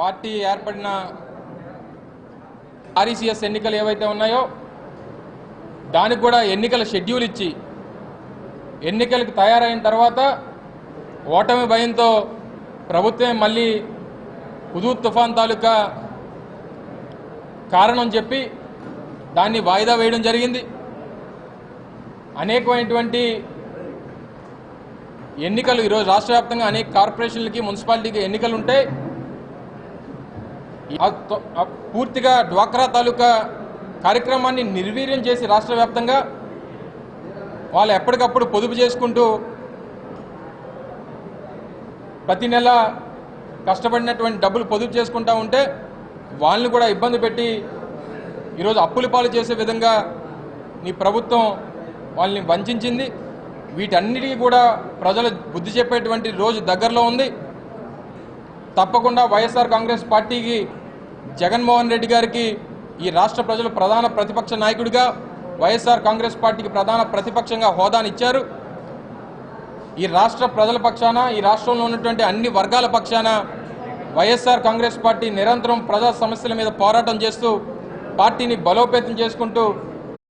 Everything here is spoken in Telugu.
పార్టీ ఏర్పడిన ఆర్ఈసీఎస్ ఎన్నికలు ఏవైతే ఉన్నాయో దానికి కూడా ఎన్నికల షెడ్యూల్ ఇచ్చి ఎన్నికలకు తయారైన తర్వాత ఓటమి భయంతో ప్రభుత్వం మళ్ళీ హుదూద్ తుఫాన్ తాలూకా కారణం చెప్పి దాన్ని వాయిదా వేయడం జరిగింది. అనేకమైనటువంటి ఎన్నికలు ఈరోజు రాష్ట్ర వ్యాప్తంగా అనేక కార్పొరేషన్లకి మున్సిపాలిటీకి ఎన్నికలు ఉంటాయి. పూర్తిగా డ్వాక్రా తాలూకా కార్యక్రమాన్ని నిర్వీర్యం చేసి రాష్ట్ర వ్యాప్తంగా వాళ్ళు ఎప్పటికప్పుడు పొదుపు చేసుకుంటూ ప్రతి నెల కష్టపడినటువంటి డబ్బులు పొదుపు చేసుకుంటూ ఉంటే వాళ్ళని కూడా ఇబ్బంది పెట్టి ఈరోజు అప్పుల పాలు చేసే విధంగా నీ ప్రభుత్వం వాళ్ళని వంచింది వీటన్నిటికీ కూడా ప్రజలు బుద్ధి చెప్పేటువంటి రోజు దగ్గరలో ఉంది. తప్పకుండా వైఎస్ఆర్ కాంగ్రెస్ పార్టీకి జగన్మోహన్ రెడ్డి గారికి ఈ రాష్ట్ర ప్రజలు ప్రధాన ప్రతిపక్ష నాయకుడిగా వైఎస్ఆర్ కాంగ్రెస్ పార్టీకి ప్రధాన ప్రతిపక్షంగా హోదానిచ్చారు ఈ రాష్ట్ర ప్రజల పక్షాన ఈ రాష్ట్రంలో ఉన్నటువంటి అన్ని వర్గాల పక్షాన వైఎస్ఆర్ కాంగ్రెస్ పార్టీ నిరంతరం ప్రజా సమస్యల మీద పోరాటం చేస్తూ పార్టీని బలోపేతం చేసుకుంటూ